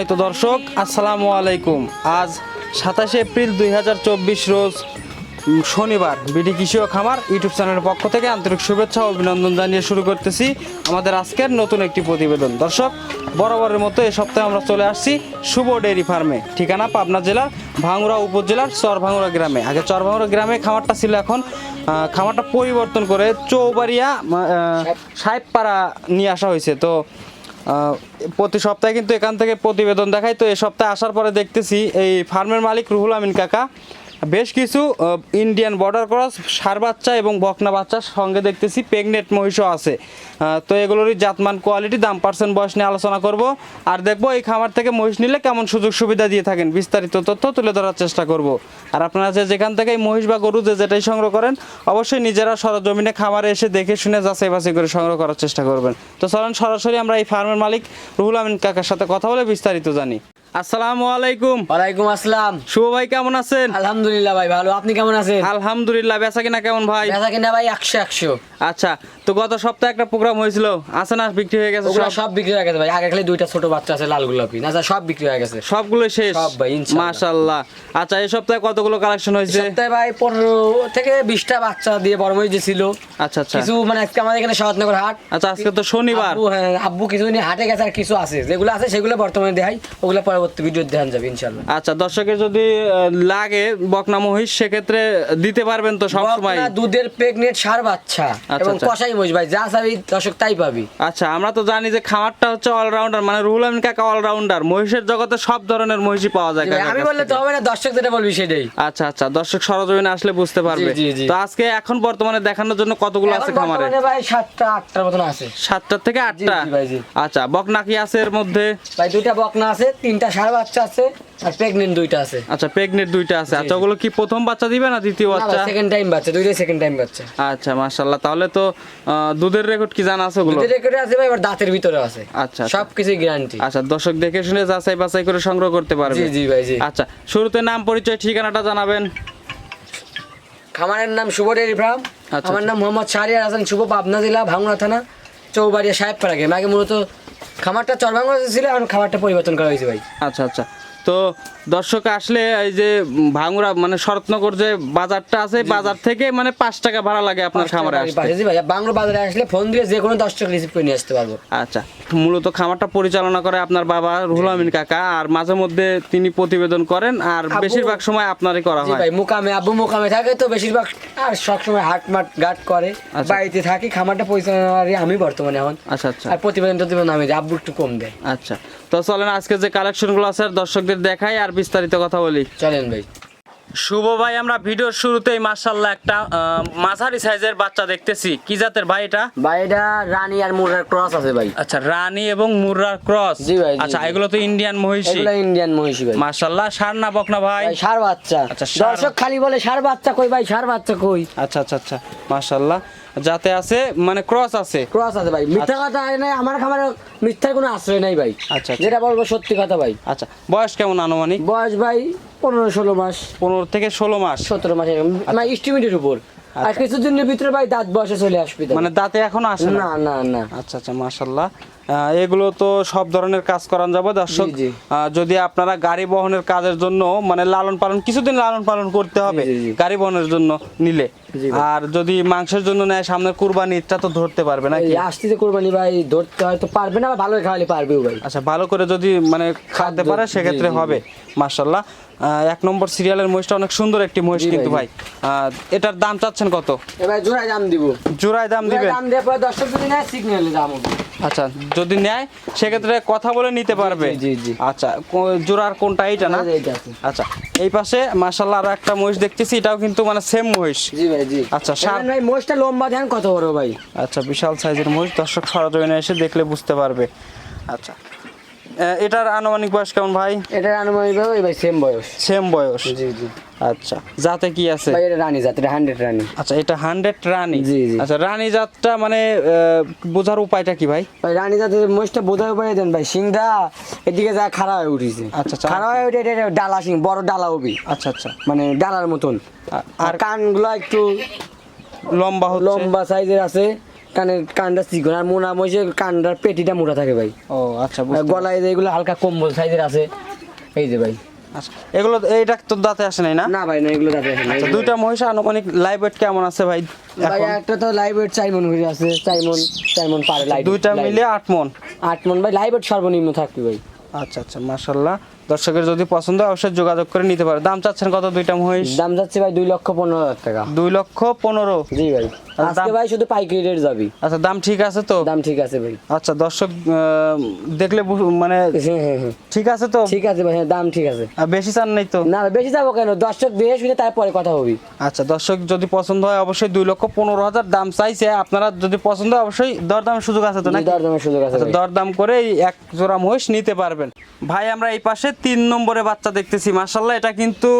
সম্মানিত দর্শক, আসসালামু আলাইকুম। আজ সাতাশে এপ্রিল দুই হাজার চব্বিশ রোজ শনিবার বিডি কৃষি ও খামার ইউটিউব চ্যানেলের পক্ষ থেকে আন্তরিক শুভেচ্ছা ও অভিনন্দন জানিয়ে শুরু করতেছি আমাদের আজকের নতুন একটি প্রতিবেদন। দর্শক, বরাবরের মতো এ সপ্তাহে আমরা চলে আসছি শুভ ডেয়ারি ফার্মে, ঠিকানা পাবনা জেলার ভাঙুরা উপজেলার চরভাঙুরা গ্রামে। আগে চরভাঙুরা গ্রামে খামারটা ছিল এখন খামারটা পরিবর্তন করে চৌবাড়িয়া সাহেবপাড়া নিয়ে আসা হয়েছে। তো প্রতি সপ্তাহে কিন্তু এখান থেকে প্রতিবেদন দেখাই। তো এ সপ্তাহে আসার পরে দেখতেছি এই ফার্মের মালিক রুহুল আমিন কাকা। বেশ কিছু ইন্ডিয়ান বর্ডার ক্রস সার বাচ্চা এবং বকনা বাচ্চার সঙ্গে দেখতেছি প্রেগনেট মহিষও আছে। তো এগুলোরই জাতমান কোয়ালিটি দাম পার্সেন্ট বয়স নিয়ে আলোচনা করব। আর দেখব এই খামার থেকে মহিষ নিলে কেমন সুযোগ সুবিধা দিয়ে থাকেন, বিস্তারিত তথ্য তুলে ধরার চেষ্টা করব। আর আপনারা যে যেখান থেকে মহিষ বা গরু যে যেটাই সংগ্রহ করেন, অবশ্যই নিজেরা সরজমিনে খামারে এসে দেখে শুনে যাচাই বাছাই করে সংগ্রহ করার চেষ্টা করবেন। তো চলেন সরাসরি আমরা এই ফার্মের মালিক রুহুল আমিন কাকার সাথে কথা বলে বিস্তারিত জানি। আসসালামু আলাইকুম। ওয়ালাইকুম আসসালাম। শুভ ভাই কেমন আছেন? আলহামদুলিল্লাহ ভাই ভালো। আপনি কেমন আছেন? আলহামদুলিল্লাহ বেচা কিনা কেমন ভাই? বেচা কিনা ভাই একশো একশো। আচ্ছা তো গত সপ্তাহে একটা প্রোগ্রাম হয়েছিল। আছে না বিক্রি হয়ে গেছে সব? সব বিক্রি হয়ে গেছে ভাই। আগে খালি দুইটা ছোট বাচ্চা আছে লাল গোলাপি না সব বিক্রি হয়ে গেছে। সবগুলো শেষ? সব ভাই। মাশাআল্লাহ। আচ্ছা এই সপ্তাহে কতগুলো কালেকশন হয়েছে? সপ্তাহে ভাই পনেরো থেকে বিশটা বাচ্চা দিয়ে বড় ছিল। আচ্ছা আচ্ছা। কিছু মানে আজকে আমাদের এখানে সহজনগর হাট। আচ্ছা আজকে তো শনিবার। আব্বু হ্যাঁ আব্বু কিছু নিয়ে হাটে গেছে আর কিছু আছে। যেগুলো আছে সেগুলো বর্তমানে দেখাই। ওগুলো পরবর্তী ভিডিও দেখান যাবে ইনশাল্লাহ আচ্ছা দর্শকের যদি লাগে বকনা মহিষ সেক্ষেত্রে দিতে পারবেন তো সব সময়? দুধের প্রেগনেন্ট সার বাচ্চা এবং আচ্ছা। কষাই মহিষ ভাই যা চাবি দর্শক তাই পাবি। আচ্ছা আমরা তো জানি যে খামারটা হচ্ছে অলরাউন্ডার মানে রুহুল আমিন কাকা অলরাউন্ডার মহিষের জগতে সব ধরনের মহিষই পাওয়া যায় আমি বললে তো হবে না দর্শক যেটা বলবি সেটাই। আচ্ছা আচ্ছা দর্শক সরজমিনে আসলে বুঝতে পারবে। তো আজকে এখন বর্তমানে দেখানোর জন্য কতগুলো আছে খামারে? ভাই সাতটা আটটার মতন আছে। সাতটার থেকে আটটা? জি, ভাই, জি। আচ্ছা বকনা কি আছে এর মধ্যে? ভাই দুইটা বকনা আছে তিনটা সার বাচ্চা আছে আর দুইটা আছে। আচ্ছা দুইটা আছে। আচ্ছা ওগুলো কি প্রথম বাচ্চা দিবে না দ্বিতীয় বাচ্চা? সেকেন্ড টাইম বাচ্চা দুইটাই সেকেন্ড টাইম বাচ্চা। আচ্ছা মাশাল্লাহ তাহলে তো দুধের রেকর্ড কি জানা আছে ওগুলো? দুধের রেকর্ডে আছে ভাই এবার দাঁতের ভিতরে আছে। আচ্ছা, আচ্ছা। গ্যারান্টি আচ্ছা দর্শক দেখে শুনে যাচাই বাছাই করে সংগ্রহ করতে পারবে। জি জি ভাই জি। আচ্ছা শুরুতে নাম পরিচয় ঠিকানাটা জানাবেন। খামারের নাম শুভ ডেয়ারি ফার্ম আচ্ছা, আমার আচ্ছা। নাম মোহাম্মদ শাহরিয়ার হাসান শুভ পাবনা জেলা ভাঙড়া থানা চৌবাড়িয়া সাহেবপাড়া গ্রাম। আগে মূলত খামারটা চরভাঙ্গা ছিল এখন খামারটা পরিবর্তন করা হয়েছে ভাই। আচ্ছা আচ্ছা। তো দর্শক আসলে এই যে ভাঙুরা মানে শরৎনগর যে বাজারটা আছে বাজার থেকে মানে পাঁচ টাকা ভাড়া লাগে আপনার খামারে আসতে। বাংলা বাজারে আসলে ফোন দিয়ে যে কোনো দশ টাকা রিসিভ করে নিয়ে আসতে পারব। আচ্ছা মূলত খামারটা পরিচালনা করে আপনার বাবা রুহুল আমিন কাকা আর মাঝে মধ্যে তিনি প্রতিবেদন করেন আর বেশিরভাগ সময় আপনারই করা হয়। ভাই মুকামে আব্বু মুকামে থাকে তো বেশিরভাগ আর সবসময় হাট মাট গাট করে। আচ্ছা। বাড়িতে থাকি খামারটা পরিচালনারই আমি বর্তমানে এখন। আচ্ছা আচ্ছা। আর প্রতিবেদন টতিবেদন আমি আব্বু একটু কম দেয়। আচ্ছা তো চলেন আজকে যে কালেকশনগুলো আছে দর্শকদের দেখাই আর বিস্তারিত কথা বলি। চলেন ভাই। শুভ ভাই আমরা ভিডিওর শুরুতেই মার্শাল্লাহ একটা মাঝারি সাইজের বাচ্চা দেখতেছি। কি জাতের ভাই এটা? ভাই এটা রানী আর মুরার ক্রস আছে ভাই। আচ্ছা রানী এবং মুর্রার ক্রস। জি ভাই, আচ্ছা। এগুলো তো ইন্ডিয়ান মহিষী। এগুলো ইন্ডিয়ান মহিষী ভাই। মার্শাল্লাহ সার না বকনা ভাই? ভাই সার বাচ্চা। আচ্ছা, দর্শক খালি বলে সার বাচ্চা কই ভাই? সার বাচ্চা কই? আচ্ছা আচ্ছা আচ্ছা মার্শাল্লাহ যাতে আছে মানে ক্রস আছে। ক্রস আছে ভাই। মিথ্যা কথা নাই আমার খামারে মিথ্যার কোনো আশ্রয় নাই ভাই। আচ্ছা, আচ্ছা। যেটা বলব সত্যি কথা ভাই। আচ্ছা বয়স কেমন আনুমানিক? বয়স ভাই পনেরো ষোলো মাস। পনেরো থেকে ষোলো মাস। সতেরো মাস মানে ইস্টিমেটের উপর। আর কিছুদিনের ভিতরে ভাই দাঁত বসে চলে আসবে মানে দাঁতে এখনও আসে না না না। আচ্ছা আচ্ছা মাশাল্লাহ। এগুলো তো সব ধরনের কাজ করান যাবে দর্শক। যদি আপনারা গাড়ি বহনের কাজের জন্য মানে লালন পালন কিছুদিন লালন পালন করতে হবে। গাড়ি বহনের জন্য নিলে। আর যদি মাংসের জন্য নেয় সামনে কুরবানি ঈদটা তো ধরতে পারবে না আসতে কোরবানি ভাই ধরতে হয়তো পারবে না ভালো খাওয়ালে পারবেও ভাই। আচ্ছা ভালো করে যদি মানে খাওয়াতে পারে সেক্ষেত্রে হবে মাশাল্লাহ এক নম্বর সিরিয়ালের মহিষটা অনেক সুন্দর একটি মহিষ কিন্তু ভাই। আহ, এটার দাম চাচ্ছেন কত? জোড়ায় দাম দিব। জোড়ায় দাম দিবেন? দাম দেওয়ার পর দর্শক যদি নেয় সিগন্যালে দাম হবে। আচ্ছা যদি নেয় সেক্ষেত্রে কথা বলে নিতে পারবে। জি, জি। আচ্ছা জোড়ার কোনটা এইটা না। আচ্ছা এই পাশে মাশাল্লাহ আরও একটা মহিষ দেখতেছি এটাও কিন্তু মানে সেম মহিষ। জি ভাই জি। আচ্ছা, ভাই মোষটা লম্বা দেন কত বড় ভাই। আচ্ছা বিশাল সাইজের মহিষ দর্শক সরজমিনে এসে দেখলে বুঝতে পারবে। আচ্ছা এটার আনুমানিক বয়স কেমন ভাই? এটার আনুমানিক ওই ভাই সেম বয়স। সেম বয়স। জি জি। আচ্ছা যাতে কি আছে? ভাই এটা রানী জাত এটা হান্ড্রেড রানী। আচ্ছা এটা হান্ড্রেড রানী। জি, জি। আচ্ছা রানী জাতটা মানে বোঝার উপায়টা কি ভাই? ভাই রানী জাতের মোষটা বোধহয় পারে দেন ভাই সিংটা এদিকে যা খাড়া হয়ে উঠেছে। আচ্ছা, আচ্ছা। খাড়া হয়ে উঠে এটা ডালা সিং বড় ডালা হবি। আচ্ছা আচ্ছা। মানে ডালার মতন। আর- কানগুলো একটু লম্বা লম্বা সাইজের আছে। কানের কানটা চিকন আর মোনা মহিষের কানটার পেটিটা মোটা থাকে ভাই। ও আচ্ছা গলায় যে এগুলো হালকা কম্বল সাইজের আছে। এই যে ভাই। আচ্ছা এগুলো এইটা তো দাঁতে আসে নাই না? না ভাই না এগুলো দাঁতে আসে না। আচ্ছা দুইটা মহিষ আনুমানিক লাইভ ওয়েট কেমন আছে ভাই ভাই একটা তো লাইভ ওয়েট চার মন হয়ে আছে চার মন চার মন পারে লাইভ দুইটা মিলে আট মন। আট মন ভাই লাইভ ওয়েট সর্বনিম্ন থাকবে ভাই। আচ্ছা আচ্ছা মাশাল্লাহ দর্শকের যদি পছন্দ হয় অবশ্যই যোগাযোগ করে নিতে পারে। দাম চাচ্ছেন কত দুইটা মহিষ? দাম যাচ্ছে ভাই দুই লক্ষ পনেরো হাজার টাকা। দুই লক্ষ পনেরো। জি ভাই। আজকে ভাই শুধু পাইকারি রেট যাবি। আচ্ছা দাম ঠিক আছে তো? দাম ঠিক আছে ভাই। আচ্ছা দর্শক দেখলে মানে হ্যাঁ হ্যাঁ হ্যাঁ। ঠিক আছে তো? ঠিক আছে ভাই দাম ঠিক আছে। আর বেশি চান নাই তো? না বেশি যাব কেন? দর্শক দিয়ে শুনে তারপরে কথা হবি। আচ্ছা দর্শক যদি পছন্দ হয় অবশ্যই দুই লক্ষ পনেরো হাজার দাম চাইছে। আপনারা যদি পছন্দ হয় অবশ্যই দরদামের সুযোগ আছে তো নাকি? দরদামের সুযোগ আছে আচ্ছা। দরদাম করে এক জোড়া মহিষ নিতে পারবেন। ভাই আমরা এই পাশে তিন নম্বরে বাচ্চা দেখতেছি মাসাল্লাহ এটা কিন্তু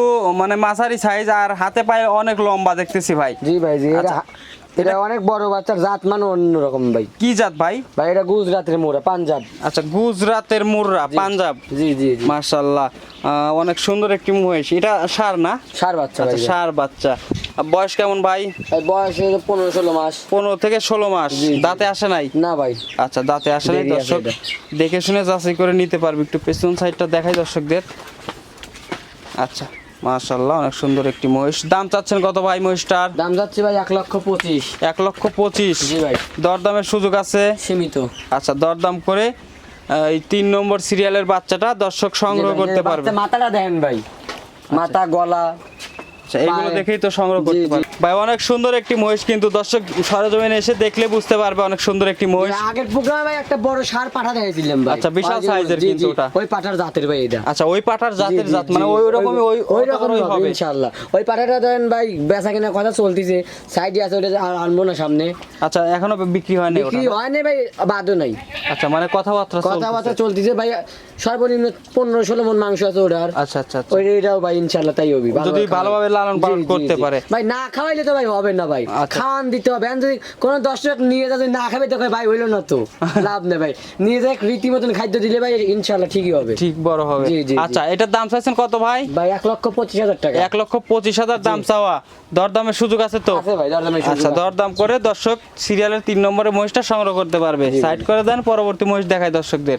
মানে মাঝারি সাইজ আর হাতে পায়ে অনেক লম্বা দেখতেছি ভাই। জি ভাই জি এটা। অনেক বড় বাচ্চার জাত মানে অন্যরকম ভাই। কি জাত ভাই? ভাই এটা গুজরাটের মোড়া পাঞ্জাব। আচ্ছা গুজরাতের মুররা পাঞ্জাব? জি জি মার্শাল্লাহ অনেক সুন্দর একটি মহিষ। এটা সার না? সার বাচ্চা আচ্ছা সার বাচ্চা। বয়স কেমন ভাই? বয়স পনেরো ষোলো মাস। পনেরো থেকে ষোলো মাস। দাঁতে আসে নাই? না ভাই। আচ্ছা দাঁতে আসে নাই? দেরি দর্শক দেখে শুনে যাচাই করে নিতে পারবে। একটু পেছন সাইডটা দেখাই দর্শকদের। আচ্ছা। মাশাল্লাহ অনেক সুন্দর একটি মহিষ। দাম চাচ্ছেন কত ভাই মহিষটার? দাম যাচ্ছে ভাই এক লক্ষ পঁচিশ। এক লক্ষ পঁচিশ। জি ভাই। দরদামের সুযোগ আছে? সীমিত। আচ্ছা দরদাম করে এই তিন নম্বর সিরিয়ালের বাচ্চাটা দর্শক সংগ্রহ করতে পারবে। মাথাটা দেন ভাই। মাথা গলা আচ্ছা দেখেই তো সংগ্রহ করতে। পারবে ভাই অনেক সুন্দর একটি মহিষ কিন্তু দর্শক সরজমিনে এসে দেখলে বুঝতে পারবে অনেক সুন্দর একটি মহিষ। আগের প্রোগ্রামে ভাই একটা বড় সার পাঠা দেখেছিলাম ভাই। আচ্ছা, বিশাল সাইজের কিন্তু ওটা। ওই পাঠার জাতের ভাই এটা। আচ্ছা ওই পাঠার জাতের জাত মানে ওই রকমই ওই ওই রকমই হবে ইনশাআল্লাহ। ওই পাঠাটা দেন ভাই বেচা কেনার কথা চলতিছে। সাইডে আছে ওটা আর আনব না সামনে। আচ্ছা এখনও বিক্রি হয়নি ওটা বিক্রি হয় না ভাই বাদও নাই। আচ্ছা মানে কথাবার্তা কথাবার্তা চলতেছে। ভাই সর্বনিম্ন পনেরো ষোলো মন মাংস আছে ওটার। আচ্ছা আচ্ছা আচ্ছা। ওই এটাও ভাই ইনশাআল্লাহ তাই হবে। যদি ভালোভাবে লালন পালন করতে পারে। ভাই না খাওয়াইলে তো ভাই হবে না ভাই। আচ্ছা। খাওয়ান দিতে হবে। যদি কোনো দর্শক নিয়ে যা যদি না খাবে তো ভাই হইল না তো। লাভ নেই ভাই। নিয়ে যায় রীতিমতন খাদ্য দিলে ভাই ইনশাআল্লাহ ঠিকই হবে। ঠিক বড় হবে। আচ্ছা এটার দাম চাইছেন কত ভাই? ভাই এক লক্ষ পঁচিশ হাজার টাকা। এক লক্ষ পঁচিশ হাজার দাম চাওয়া। দরদামের সুযোগ আছে তো? আছে ভাই দরদামের সুযোগ আচ্ছা। দরদাম করে দর্শক সিরিয়ালের তিন নম্বরে মহিষটা সংগ্রহ করতে পারবে। সাইড করে দেন পরবর্তী মহিষ দেখায় দর্শকদের।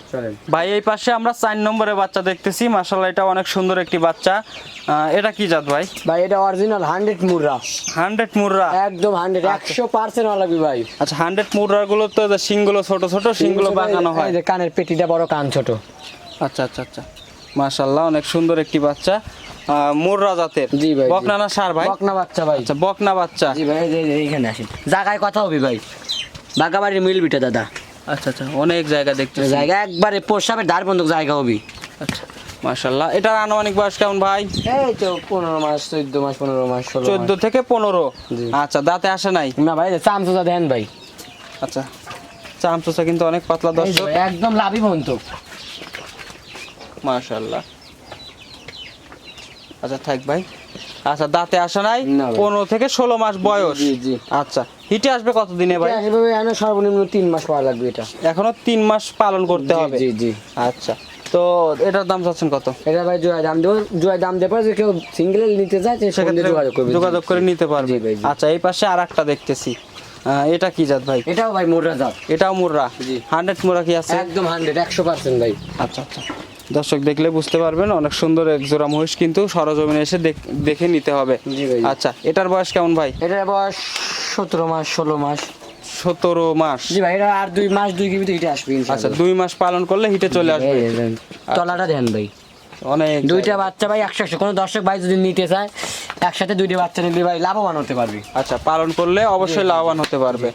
ভাই এই পাশে আমরা চার নম্বরে বাচ্চা দেখতেছি। মাসাল্লাহ এটা অনেক সুন্দর একটি বাচ্চা। আহ, এটা কি জাত ভাই? ভাই এটা original hundred Murrah. Hundred Murrah? একদম হান্ড্রেড একশো পার্সেন্ট আলাবি ভাই। আচ্ছা হান্ড্রেড মুররা গুলো তো শিংগুলো ছোট ছোট শিংগুলো বাঁকানো হয়। যে কানের পেটিটা বড় কান ছোট। আচ্ছা আচ্ছা আচ্ছা। মাশাল্লাহ অনেক সুন্দর একটি বাচ্চা। মুররা জাতের। জি ভাই। বকনা না সার ভাই? বকনা বাচ্চা ভাই। আচ্ছা বকনা বাচ্চা। জি ভাই এইখানে আসেন। জায়গায় কথা হবে ভাই। বাগাবাড়ির মিল বিটা দাদা। আচ্ছা আচ্ছা অনেক জায়গা দেখতেছি। জায়গা একবারে প্রসাবের ধার বন্ধক জায়গা হবে। আচ্ছা। মাশাল্লাহ এটার আনুমানিক বয়স কেমন ভাই? এই তো পনেরো মাস চোদ্দ মাস পনেরো মাস ষোলো চোদ্দ থেকে পনেরো? জি। আচ্ছা দাঁতে আসে নাই? না ভাই চামচা দেন ভাই। আচ্ছা চামচোচা কিন্তু অনেক পাতলা দর্শক। একদম বন্ত মাশাল্লাহ আচ্ছা থাক ভাই। আচ্ছা দাঁতে আসে নাই? পনেরো থেকে ষোলো মাস বয়স। জি, জি। আচ্ছা হিটে আসবে কতদিনে ভাই? সর্বনিম্ন তিন মাস পাওয়া লাগবে এটা। এখনও তিন মাস পালন করতে হবে। জি জি। আচ্ছা। তো এটার দাম চাচ্ছেন কত? এটা ভাই জোড়ায় দাম দেবো জোড়ায় দাম পর যে কেউ সিঙ্গেল নিতে চায় সেক্ষেত্রে যোগাযোগ করবে যোগাযোগ করে নিতে পারবে। আচ্ছা এই পাশে আর একটা দেখতেছি এটা কি জাত ভাই? এটাও ভাই মোটা জাত। এটাও মুররা? জি। হান্ড্রেড মুররা কি আছে? একদম হান্ড্রেড একশো পার্সেন্ট ভাই। আচ্ছা আচ্ছা। দর্শক দেখলে বুঝতে পারবেন অনেক সুন্দর এক জোড়া মহিষ কিন্তু সরজমিনে এসে দেখ- নিতে হবে। জি ভাই। আচ্ছা এটার বয়স কেমন ভাই? এটার বয়স সতেরো মাস ষোলো মাস। সতেরো মাস। জি ভাই এটা আর দুই মাস দুই কিবিতে হিটে আসবে আচ্ছা দুই মাস পালন করলে হিটে চলে আসবে। তলাটা দেন ভাই। অনেক দুইটা বাচ্চা ভাই একশো একশো কোনো দর্শক ভাই যদি নিতে চায় একসাথে দুইটা বাচ্চা নিলে ভাই লাভবান হতে পারবি। আচ্ছা পালন করলে অবশ্যই লাভবান হতে পারবে।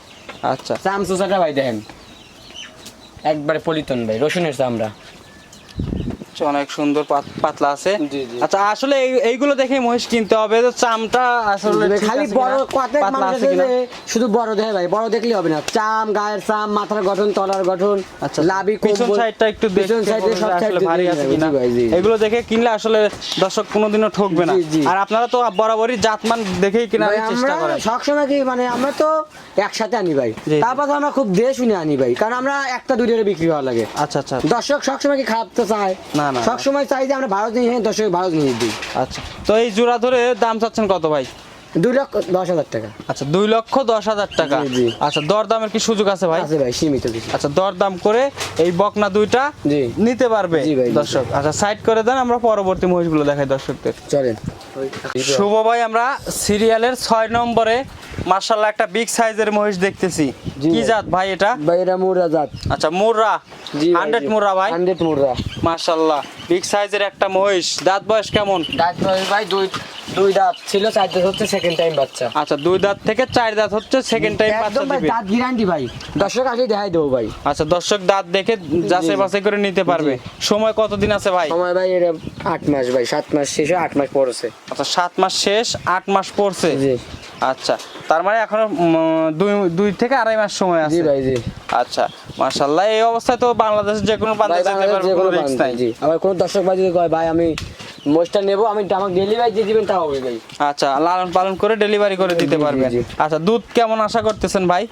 আচ্ছা। চাম চুষাটা ভাই দেখেন একবারে পলিতন ভাই রসুনের চামড়া। আচ্ছা, অনেক সুন্দর পাতলা আছে। আচ্ছা আসলে এইগুলো দেখে মহিষ কিনতে হবে। চামটা আসলে খালি বড় কিনা, পাতলা আছে কিনা। শুধু বড় দেখে ভাই বড় দেখলে হবে না। চাম গায়ের চাম মাথার গঠন তলার গঠন আচ্ছা লাভি পিছন সাইডটা একটু পিছন সাইডে সব সাইড ভারী আছে কিনা? এগুলো দেখে কিনলে আসলে দর্শক কোনোদিনও ঠকবে না। আর আপনারা তো বরাবরই জাতমান দেখেই কেনার চেষ্টা করেন। সবসময় কি মানে আমরা তো একসাথে আনি ভাই। তারপর আমরা খুব দিয়ে শুনে আনি ভাই কারণ আমরা একটা দুইটা বিক্রি হওয়া লাগে। আচ্ছা আচ্ছা। দর্শক সবসময় কি খারাপ তো চায়? না, না। সবসময় চাই যে আমরা ভারত নিয়ে দশ ভারত নিয়ে দিই আচ্ছা তো এই জোড়া ধরে দাম চাচ্ছেন কত ভাই দুই লক্ষ দশ হাজার টাকা। আচ্ছা দুই লক্ষ দশ হাজার টাকা। আচ্ছা দরদামের কি সুযোগ আছে ভাই? আছে ভাই সীমিত কিছু। আচ্ছা দরদাম করে এই বকনা দুইটা জি। নিতে পারবে দর্শক। আচ্ছা সাইড করে দেন আমরা পরবর্তী মহিষগুলো দেখাই দর্শকদের। চলেন। শুভ ভাই আমরা সিরিয়ালের ছয় নম্বরে মার্শাল্লাহ একটা বিগ সাইজের মহিষ দেখতেছি। কি। জাত ভাই এটা? ভাই এটা মুরা জাত। আচ্ছা মুর্রা। হান্ড্রেড মুর্রা ভাই। হান্ড্রেড মুরা মার্শাল্লাহ বিগ সাইজের একটা মহিষ। দাঁত বয়স কেমন? দাঁত ভাই ভাই দুই দুই দাঁত ছিল চার দাঁত হচ্ছে সেকেন্ড টাইম বাচ্চা। আচ্ছা দুই দাঁত থেকে চার দাঁত হচ্ছে সেকেন্ড টাইম বাচ্চা দিবে। দাঁত গ্যারান্টি ভাই। দর্শক আসলে দেখাই দেবো ভাই। আচ্ছা দর্শক দাঁত দেখে যাচাই বাছাই করে নিতে পারবে। সময় কতদিন আছে ভাই? সময় ভাই এটা আট মাস ভাই সাত মাস শেষে আট মাস পড়ছে। আচ্ছা সাত মাস শেষ আট মাস পড়ছে। জি। আচ্ছা তার মানে এখন দুই দুই থেকে আড়াই মাস সময় জি আছে। ভাই জি। আচ্ছা মাশাআল্লাহ এই অবস্থায় তো বাংলাদেশের যে কোনো বান্দা যেতে পারবে কোনো রিস্ক নাই। জি। আবার কোনো দর্শক ভাই যদি কয় ভাই আমি মোষটা নেব আমি আমার ডেলিভারি দিয়ে দিবেন তাও হবে ভাই। আচ্ছা লালন পালন করে ডেলিভারি করে দিতে জি, জি, পারবেন আচ্ছা দুধ কেমন আশা করতেছেন ভাই?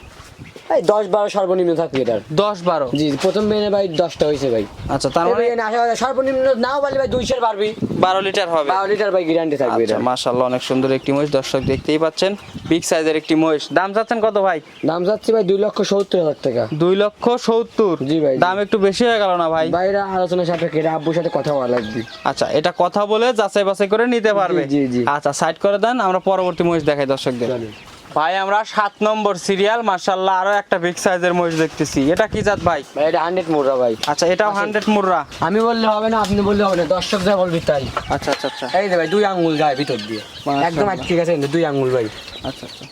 দশ বারো সর্বনিম্ন থাকবে এটার। দশ বারো? জি প্রথম বেনে ভাই দশটা হয়েছে ভাই। আচ্ছা তার মানে সর্বনিম্ন নাও বলে ভাই দুইশোর পারবি বারো লিটার হবে। বারো লিটার ভাই গ্যারান্টি থাকবে আচ্ছা এটা। মাশাল্লাহ অনেক সুন্দর একটি মহিষ। দর্শক দেখতেই পাচ্ছেন বিগ সাইজের একটি মহিষ। দাম চাচ্ছেন কত ভাই? দাম যাচ্ছে ভাই দুই লক্ষ সত্তর হাজার টাকা। দুই লক্ষ সত্তর? জি ভাই, দাম একটু বেশি হয়ে গেল না ভাই? ভাইরা আলোচনা সাপেক্ষে এটা আব্বুর সাথে কথা বলা লাগবে। আচ্ছা এটা কথা বলে যাচাই বাছাই করে নিতে পারবে। জি, জি। আচ্ছা সাইড করে দেন আমরা পরবর্তী মহিষ দেখাই দর্শকদের। ভাই আমরা সাত নম্বর সিরিয়াল মার্শাল্লাহ আরও একটা বিগ সাইজের মহিষ দেখতেছি। এটা কি জাত ভাই? ভাই এটা হান্ড্রেড মোড়া ভাই। আচ্ছা এটাও হান্ড্রেড মুর্রা। আমি বললে হবে না আপনি বললে হবে না দর্শক যা বলবি তাই। আচ্ছা আচ্ছা আচ্ছা। এই যে ভাই দুই আঙ্গুল যায় ভিতর দিয়ে। একদম ঠিক আছে দুই আঙ্গুল ভাই। আচ্ছা আচ্ছা।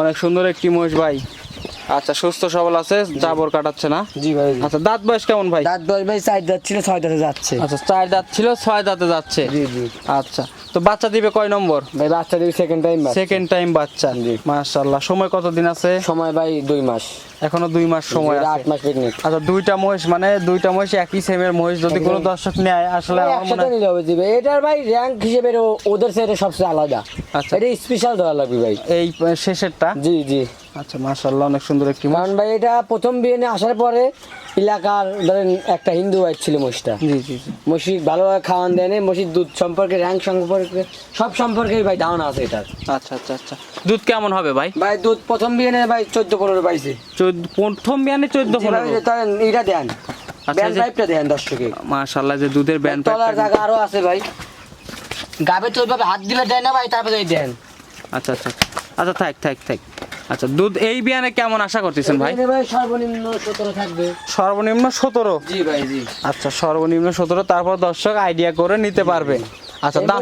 অনেক সুন্দর একটি মহিষ ভাই। আচ্ছা সুস্থ সবল আছে জাবর কাটাচ্ছে না? জি ভাই। আচ্ছা দাঁত বয়স কেমন ভাই? দাঁত বয়স ভাই চার দাঁত ছিল ছয় দাঁতে যাচ্ছে। আচ্ছা চার দাঁত ছিল ছয় দাঁতে যাচ্ছে। জি জি। আচ্ছা। তো বাচ্চা দিবে কয় নম্বর? ভাই বাচ্চা দিবে সেকেন্ড টাইম সেকেন্ড টাইম বাচ্চা। জি। মাশাল্লাহ সময় কতদিন আছে? সময় ভাই দুই মাস। এখনও দুই মাস সময় এটা আট মাস পিকনিক আচ্ছা দুইটা মহিষ মানে দুইটা মহিষ একই সেমের মহিষ যদি কোনো দর্শক নেয় আসলে আমার মনে হয়- নিলে হবে দিবে এটার ভাই র্যাঙ্ক হিসেবে ওদের সাথে সবচেয়ে আলাদা। আচ্ছা। এটা স্পেশাল ধরা লাগবে ভাই। এই শেষেরটা? জি জি। আচ্ছা মাশাল্লাহ অনেক সুন্দর একটি কারণ ভাই এটা প্রথম বিয়ে আসার পরে এলাকার ধরেন একটা হিন্দু ভাই ছিল মোষটা জি ভালোভাবে খাওয়ান দেয় না মসজিদ দুধ সম্পর্কে র্যাঙ্ক সম্পর্কে সব সম্পর্কে ভাই ধারণা আছে এটার। আচ্ছা আচ্ছা আচ্ছা। দুধ কেমন হবে ভাই? ভাই দুধ প্রথম বিয়ে নিয়ে ভাই চোদ্দ পনেরো পাইছে। চোদ্দ প্রথম বিয়ানে চোদ্দ পনেরো। এটা দেন। আচ্ছা, ব্যান যে- পাইপটা দেন দর্শকে। মাশাল্লাহ যে দুধের ব্যান তলার জায়গা আরও আছে ভাই। গাবে তো ওইভাবে হাত দিলে দেয় না ভাই তারপরে দেন। আচ্ছা আচ্ছা। আচ্ছা থাক থাক থাক। আচ্ছা দুধ এই বিয়ানে কেমন আশা করতেছেন ভাই? ভাই সর্বনিম্ন সতেরো থাকবে। সর্বনিম্ন সতেরো? জি ভাই জি। আচ্ছা সর্বনিম্ন সতেরো তারপর দর্শক আইডিয়া করে নিতে পারবে। আচ্ছা দাম?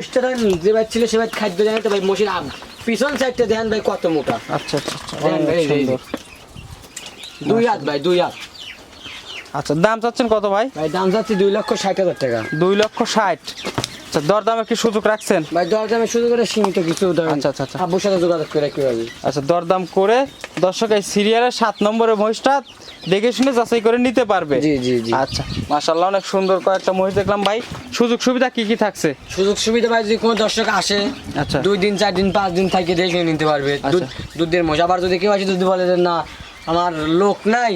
যে ভাই ছিল সে ভাই খাদ্য দেন তো ভাই মসির আম। পিছন সাইডটা দেন ভাই কত মোটা? আচ্ছা আচ্ছা আচ্ছা। দুই হাত ভাই দুই হাত। আচ্ছা দাম চাচ্ছেন কত ভাই? ভাই দাম চাচ্ছি দুই লক্ষ ষাট হাজার টাকা। দুই লক্ষ ষাট। আচ্ছা দরদামে কি সুযোগ রাখছেন? ভাই দরদামে শুরু করে সীমিত কিছু আচ্ছা, আচ্ছা, আচ্ছা। আব্বুর সাথে যোগাযোগ করে কি হবে আচ্ছা দরদাম করে দর্শক এই সিরিয়ালের সাত নম্বরের মহিষটা দেখে শুনে যাচাই করে নিতে পারবে। জি, জি, জি। আচ্ছা মাশাল্লাহ অনেক সুন্দর কয়েকটা মহিষ দেখলাম। ভাই সুযোগ সুবিধা কি কি থাকছে? সুযোগ সুবিধা ভাই যদি কোনো দর্শক আসে আচ্ছা। দুই দিন চার দিন পাঁচ দিন থাকে দেখে নিতে পারবে। দুধ দুধের মশা আবার যদি কেউ আসে যদি বলে যে না আমার লোক নাই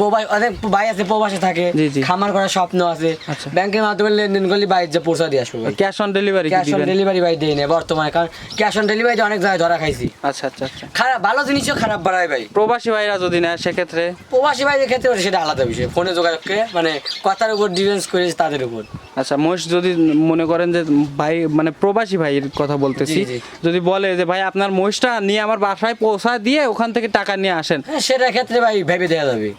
বোবাই অনেক ভাই আছে প্রবাসে থাকে। খামার করার স্বপ্ন আছে। আচ্ছা। ব্যাংকের মাধ্যমে লেনদেন করলে বাইরে যে পৌঁছা দিয়ে আসব cash on delivery cash on delivery ভাই দেই না বর্তমানে কারণ ক্যাশ অন ডেলিভারি অনেক জায়গায় ধরা খাইছি। আচ্ছা আচ্ছা আচ্ছা। খারাপ ভালো জিনিসও খারাপ বাড়ায় ভাই। প্রবাসী ভাইরা যদি নেয় সেক্ষেত্রে? প্রবাসী ভাইদের ক্ষেত্রে সেটা আলাদা বিষয়। ফোনে যোগাযোগ করে মানে কথার উপর ডিফেন্স করেছে তাদের উপর। আচ্ছা মহিষ যদি মনে করেন যে ভাই মানে প্রবাসী ভাইয়ের কথা বলতেছি। যদি বলে যে ভাই আপনার মহিষটা নিয়ে আমার বাসায় পৌঁছা দিয়ে ওখান থেকে টাকা নিয়ে আসেন। হ্যাঁ সেটার ক্ষেত্রে ভাই ভেবে দেওয়া যাবে।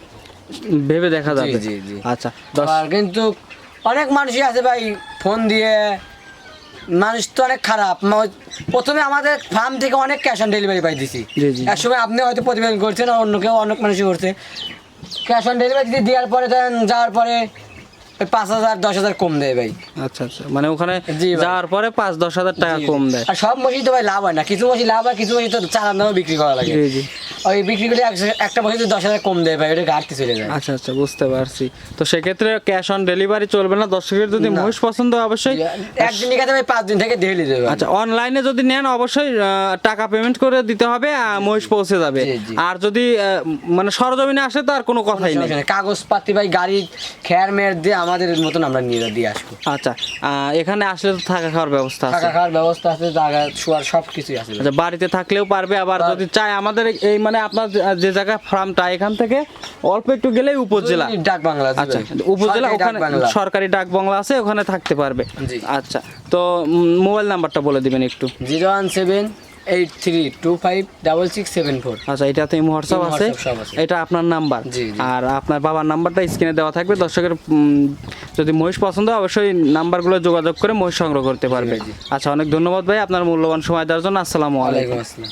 ভেবে দেখা যাবে। জি, জি। আচ্ছা আর কিন্তু অনেক মানুষই আছে ভাই ফোন দিয়ে। মানুষ তো অনেক খারাপ। প্রথমে আমাদের ফার্ম থেকে অনেক ক্যাশ অন ডেলিভারি পাই দিছি। এক সময় আপনি হয়তো প্রতিবেদন করছেন অন্য কেউ অনেক মানুষই করছে। ক্যাশ অন ডেলিভারি দেওয়ার পরে দেন যাওয়ার পরে পাঁচ হাজার দশ হাজার কম দেয় ভাই। আচ্ছা আচ্ছা। মানে ওখানে যাওয়ার পরে পাঁচ দশ হাজার টাকা। কম দেয়। আর সব মসজিদ তো ভাই লাভ হয় না। কিছু মসজিদ লাভ হয় কিছু মসজিদ তো চালান বিক্রি করা লাগে। ওই বিক্রি করে একটা মসজিদ দশ হাজার কম দেয় ভাই ওটা ঘাটতি চলে যায়। আচ্ছা আচ্ছা বুঝতে পারছি। তো সেক্ষেত্রে ক্যাশ অন ডেলিভারি চলবে না? দর্শকের যদি মহিষ পছন্দ অবশ্যই একদিন ভাই পাঁচ দিন থেকে ডেলি দেবে আচ্ছা অনলাইনে যদি নেন অবশ্যই টাকা পেমেন্ট করে দিতে হবে মহিষ পৌঁছে যাবে। আর যদি মানে সরজমিনে আসে তো আর কোনো কথাই নেই। কাগজপাতি ভাই গাড়ি খেয়ার মেয়ার দিয়ে আমাদের মতন আমরা নিয়ে দিয়ে আসব। আচ্ছা এখানে আসলে তো থাকা খাওয়ার ব্যবস্থা আছে। থাকা খাওয়ার ব্যবস্থা আছে জায়গা শোয়ার সব কিছুই আছে। আচ্ছা বাড়িতে থাকলেও পারবে আবার যদি চায় আমাদের এই মানে আপনার যে- জায়গায় ফার্মটা এখান থেকে অল্প একটু গেলেই উপজেলা। ডাক বাংলা আচ্ছা উপজেলা ওখানে সরকারি ডাক বাংলা আছে ওখানে থাকতে পারবে। আচ্ছা তো মোবাইল নাম্বারটা বলে দিবেন একটু। Zero one seven eight three two five double six seven four. আচ্ছা ইমো, আছে। হোয়াটসঅ্যাপ আছে। এটা আপনার নাম্বার। আর আপনার বাবার নাম্বারটা স্ক্রিনে দেওয়া থাকবে। দর্শকের যদি মহিষ পছন্দ হয় অবশ্যই নাম্বারগুলো যোগাযোগ করে মহিষ সংগ্রহ করতে পারবে। আচ্ছা অনেক ধন্যবাদ ভাই আপনার মূল্যবান সময় দেওয়ার জন্য। আসসালামু আলাইকুম। আসসালাম।